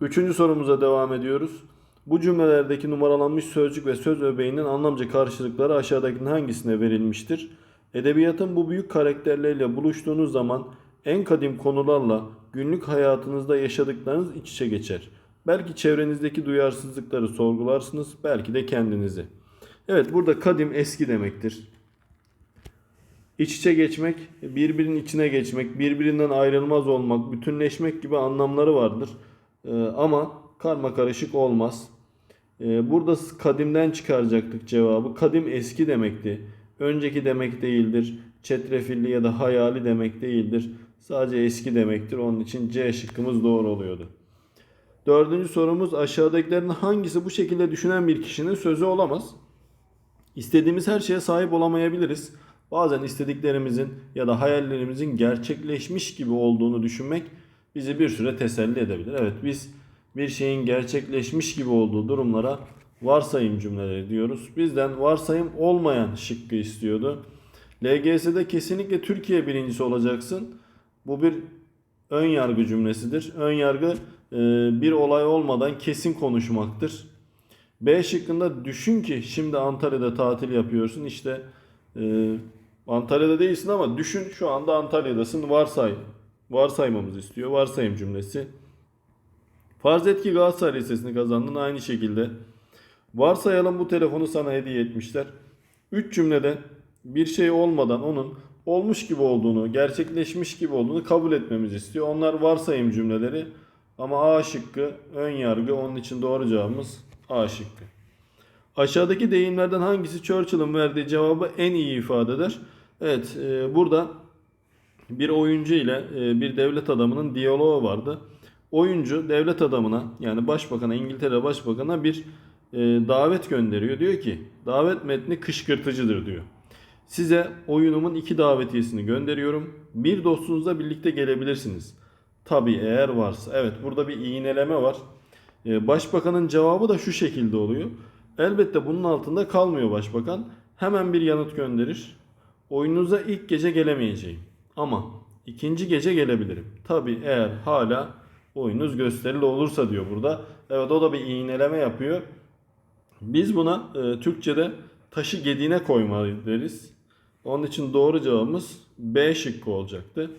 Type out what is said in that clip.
Üçüncü sorumuza devam ediyoruz. Bu cümlelerdeki numaralanmış sözcük ve söz öbeğinin anlamca karşılıkları aşağıdakinin hangisine verilmiştir? Edebiyatın bu büyük karakterleriyle buluştuğunuz zaman en kadim konularla günlük hayatınızda yaşadıklarınız iç içe geçer. Belki çevrenizdeki duyarsızlıkları sorgularsınız, belki de kendinizi. Evet burada kadim eski demektir. İç içe geçmek, birbirinin içine geçmek, birbirinden ayrılmaz olmak, bütünleşmek gibi anlamları vardır. Ee, ama karma karışık olmaz. Ee, burada kadimden çıkaracaktık cevabı. Kadim eski demekti. Önceki demek değildir. Çetrefilli ya da hayali demek değildir. Sadece eski demektir. Onun için C şıkkımız doğru oluyordu. Dördüncü sorumuz aşağıdakilerin hangisi bu şekilde düşünen bir kişinin sözü olamaz? İstediğimiz her şeye sahip olamayabiliriz. Bazen istediklerimizin ya da hayallerimizin gerçekleşmiş gibi olduğunu düşünmek bizi bir süre teselli edebilir. Evet biz bir şeyin gerçekleşmiş gibi olduğu durumlara varsayım cümleleri diyoruz. Bizden varsayım olmayan şıkkı istiyordu. LGS'de kesinlikle Türkiye birincisi olacaksın. Bu bir ön yargı cümlesidir. Ön yargı e, bir olay olmadan kesin konuşmaktır. B şıkkında düşün ki şimdi Antalya'da tatil yapıyorsun. İşte e, Antalya'da değilsin ama düşün şu anda Antalya'dasın. Varsay. Varsaymamızı istiyor. Varsayım cümlesi. Farz et ki Galatasaray Lisesi'ni kazandın aynı şekilde. Varsayalım bu telefonu sana hediye etmişler. 3 cümleden bir şey olmadan onun olmuş gibi olduğunu, gerçekleşmiş gibi olduğunu kabul etmemizi istiyor. Onlar varsayım cümleleri ama A şıkkı ön yargı onun için doğru cevabımız A şıkkı. Aşağıdaki deyimlerden hangisi Churchill'ın verdiği cevabı en iyi ifade eder? Evet e, burada bir oyuncu ile e, bir devlet adamının diyaloğu vardı. Oyuncu devlet adamına yani başbakana İngiltere başbakana bir e, davet gönderiyor. Diyor ki davet metni kışkırtıcıdır diyor. Size oyunumun iki davetiyesini gönderiyorum. Bir dostunuzla birlikte gelebilirsiniz. Tabii eğer varsa. Evet burada bir iğneleme var. E, başbakanın cevabı da şu şekilde oluyor. Elbette bunun altında kalmıyor başbakan. Hemen bir yanıt gönderir. Oyununuza ilk gece gelemeyeceğim. Ama ikinci gece gelebilirim. Tabii eğer hala oyunuz gösterili olursa diyor burada. Evet o da bir iğneleme yapıyor. Biz buna e, Türkçe'de taşı gediğine koyma deriz. Onun için doğru cevabımız B şıkkı olacaktı.